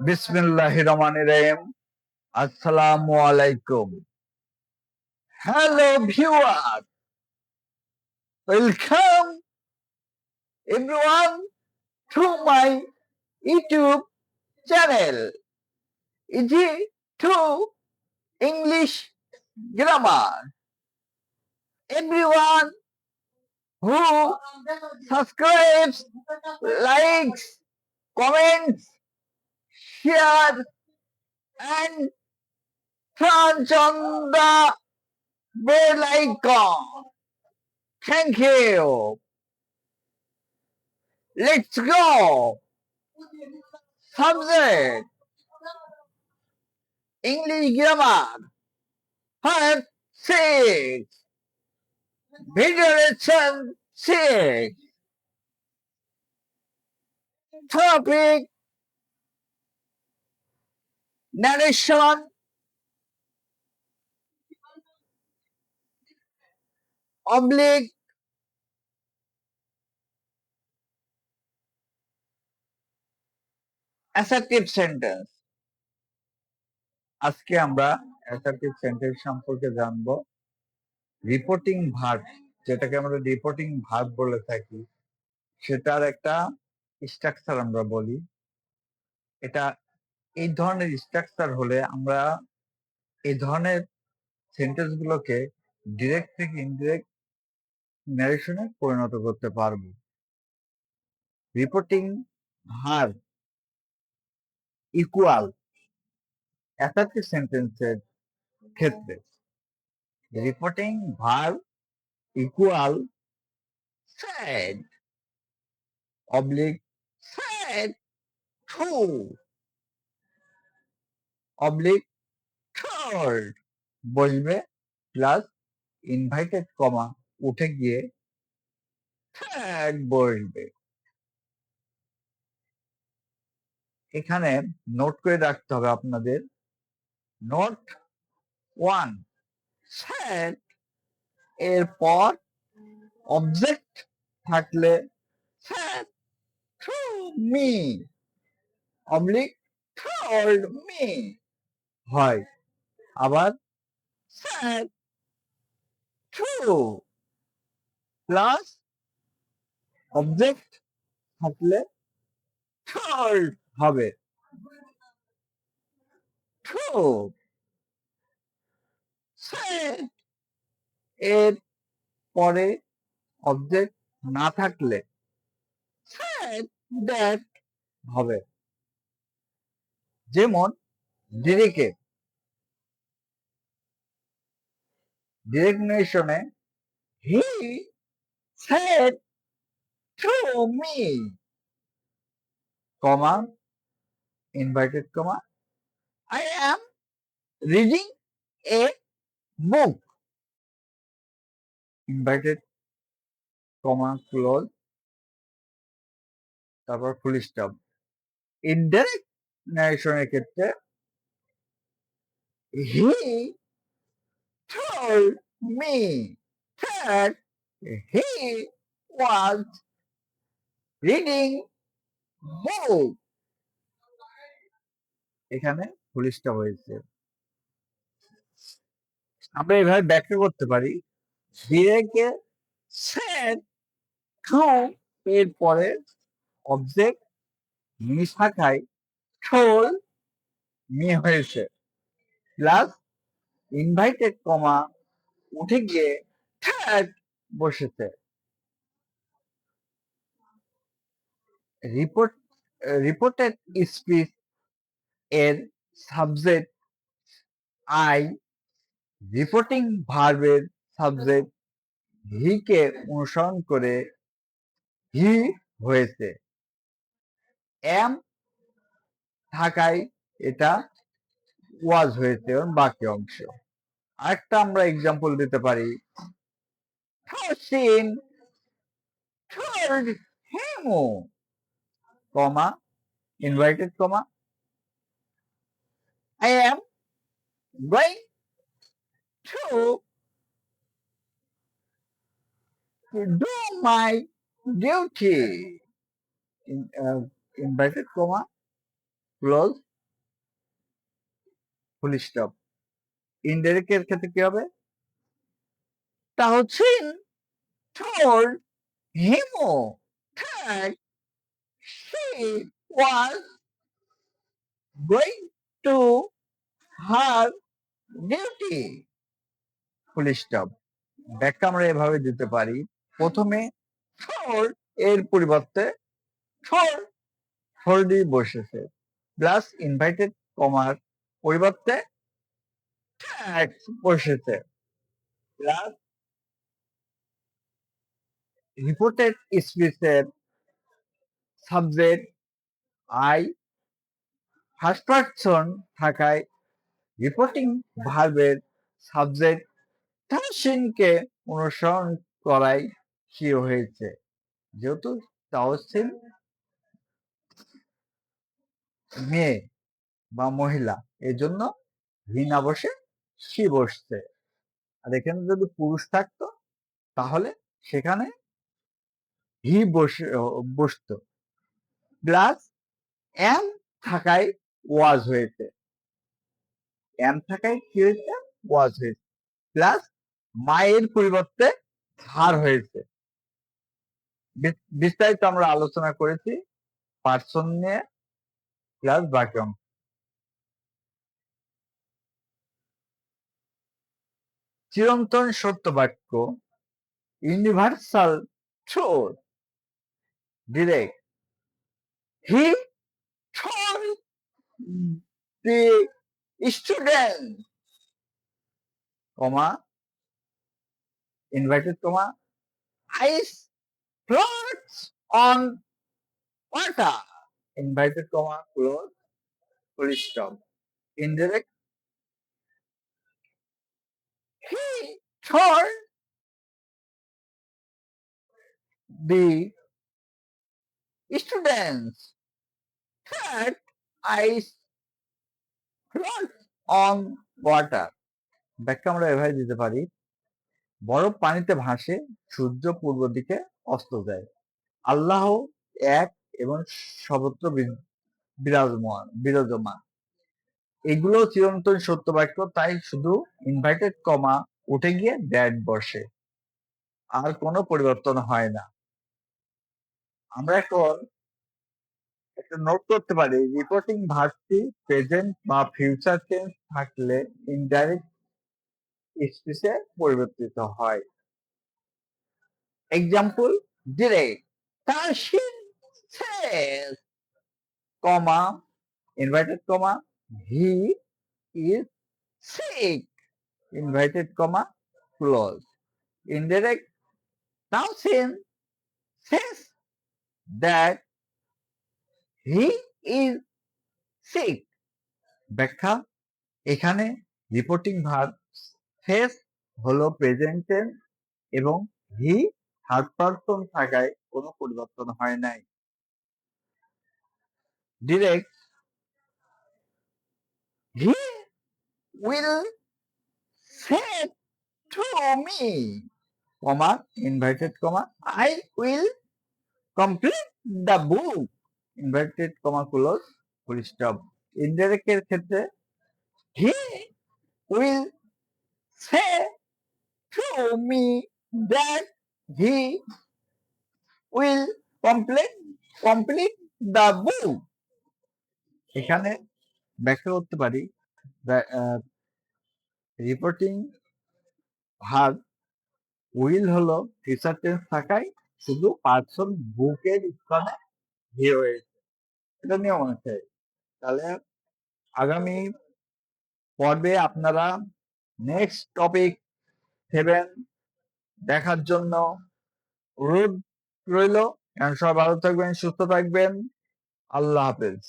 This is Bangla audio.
বিসমিল্লাহ রহমান রহিম। আসসালামু আলাইকুম। Hello viewer welcome everyone to my YouTube channel easy to English grammar everyone who subscribes, likes, comments, share, and on the bell icon. Thank you. Let's go. Subject English grammar. Part 6. Video lesson 6. Topic narration. Oblique. Assertive sentence. আজকে আমরা অ্যাসার্টিভ সেন্টেন্স সম্পর্কে জানব। রিপোর্টিং ভার্ব যেটাকে আমরা রিপোর্টিং ভার্ব বলে থাকি, সেটার একটা স্ট্রাকচার আমরা বলি। এটা এই ধরনের স্ট্রাকচার হলে আমরা এই ধরনের সেন্টেন্স গুলোকে ডিরেক্ট থেকে ইনডিরেক্ট ন্যারেশনে পরিণত করতে পারব। রিপোর্টিং হার ইকুয়াল অ্যাসার্টিভ সেন্টেন্সের ক্ষেত্রে। Reporting verb equal said oblique said true oblique told বসবে প্লাস ইনভাইটেড কমা উঠে গিয়ে থ্যাড বসবে এখানে নোট করে রাখতে হবে আপনাদের। নোট ওয়ান স্যাড এরপর অবজেক্ট থাকলে said to me oblique told me হয়। আবার স্যাড টু প্লাস অবজেক্ট থাকলে told হবে। said এর পরে অবজেক্ট না থাকলে said that হবে। যেমন ডিরেক্টে ডিরেকশনে হি said to me comma inverted comma I am reading a book inverted comma close তারপর ফুল স্টপ ইনডাইরেক্ট ন্যারেশনের ক্ষেত্রে he told me that he was reading book. এখানে স্টপ হয়েছে। আমরা এভাবে ব্যাখ্যা করতে পারি। ডিরেক্টে সেড টু এর পরে অবজেক্ট মি শাখায় ঠোল মি হয়েছে। প্লাস ইনভাইটেড কমা উঠে গিয়ে থ্যাট বসেছে। রিপোর্ট রিপোর্টেড স্পিচ এর সাবজেক্ট আই রিপোর্টিং ভার্বের সাবজেক্ট হিকে অনুসরণ করে হি হয়েছে। এম থাকায় এটা ওয়াজ হয়েছে এবং বাকি অংশ আরেকটা আমরা এক্সাম্পল দিতে পারি Tosin told him, comma, invited comma, I am going to do my duty. In, uh, invited comma, close full stop indirect এর ক্ষেত্রে কি হবে? Hemo that she was going to her duty. Full stop ব্যাখ্যা আমরা এভাবে দিতে পারি। প্রথমে told এর পরিবর্তে told told বসেছে। প্লাস ইনভাইটেড কমার পরিবর্তে বসেছে। প্লাস রিপোর্টেড স্পিচের সাবজেক্ট আই ফার্স্ট পারসন থাকায় রিপোর্টিং ভার্বের সাবজেক্ট তাহসিনকে অনুসরণ করাই সি হয়েছে। যেহেতু তাহসিন মেয়ে। বা মহিলা, এজন্য ভিনা বসে সি বসছে। আর এখানে যদি পুরুষ থাকতো, তাহলে সেখানে হি বসে বসতো। প্লাস এম থাকায় ওয়াজ হয়েছে। এম থাকায় কি হয়েছে? ওয়াজ হয়েছে। প্লাস মায়ের পরিবর্তে হার হয়েছে। বিস্তারিত আমরা আলোচনা করেছি, পার্সন নিয়ে, প্লাস বাকি অংশ। চিরন্তন সত্য বাক্য universal truth direct he told the student comma inverted comma ice floats on water inverted comma close full stop indirect he told the students that ice floats on water ব্যাখ্যা আমরা এভাবে দিতে পারি। বরফ পানিতে ভাসে, সূর্য পূর্ব দিকে অস্ত যায়। আল্লাহ এক এবং সর্বত্র বিরাজমান বিরাজমান। এগুলো চিরন্তন সত্য বাক্য, তাই শুধু ইনভাইটেড কমা উঠে গিয়ে ড্যাড বসে। আর কোনো পরিবর্তন হয় না। আমরা এখন একটা নোট করতে পারি রিপোর্টিং ভার্বটি প্রেজেন্ট বা ফিউচার টেন্স থাকলে ইনডাইরেক্ট স্পিচে পরিবর্তিত হয়। Example direct says, comma, inverted comma, he is sick, inverted comma, close. Indirect, Tashin says that he is sick. ব্যাখ্যা এখানে রিপোর্টিং ভার্ব ফেস হলো প্রেজেন্ট টেন্স এবং হি থার্ড পারসন থাকায় কোনো পরিবর্তন হয় নাই direct he will say to me comma inverted comma I will complete the book inverted comma close full stop indirect এর ক্ষেত্রে he will say to me that he will complete complete the book এখানে ব্যাখ্যা করতে পারি রিপোর্টিং ভার উইল হলো ফিচার টেন্স থাকায় শুধু পার্সন বুকের স্থানে হি হয়েছে এটা নিয়ম অনুসারে তাহলে আগামী পর্বে আপনারা নেক্সট টপিক সেভেন দেখার জন্য অনুরোধ রইল। সবাই ভালো থাকবেন, সুস্থ থাকবেন। আল্লাহ হাফেজ।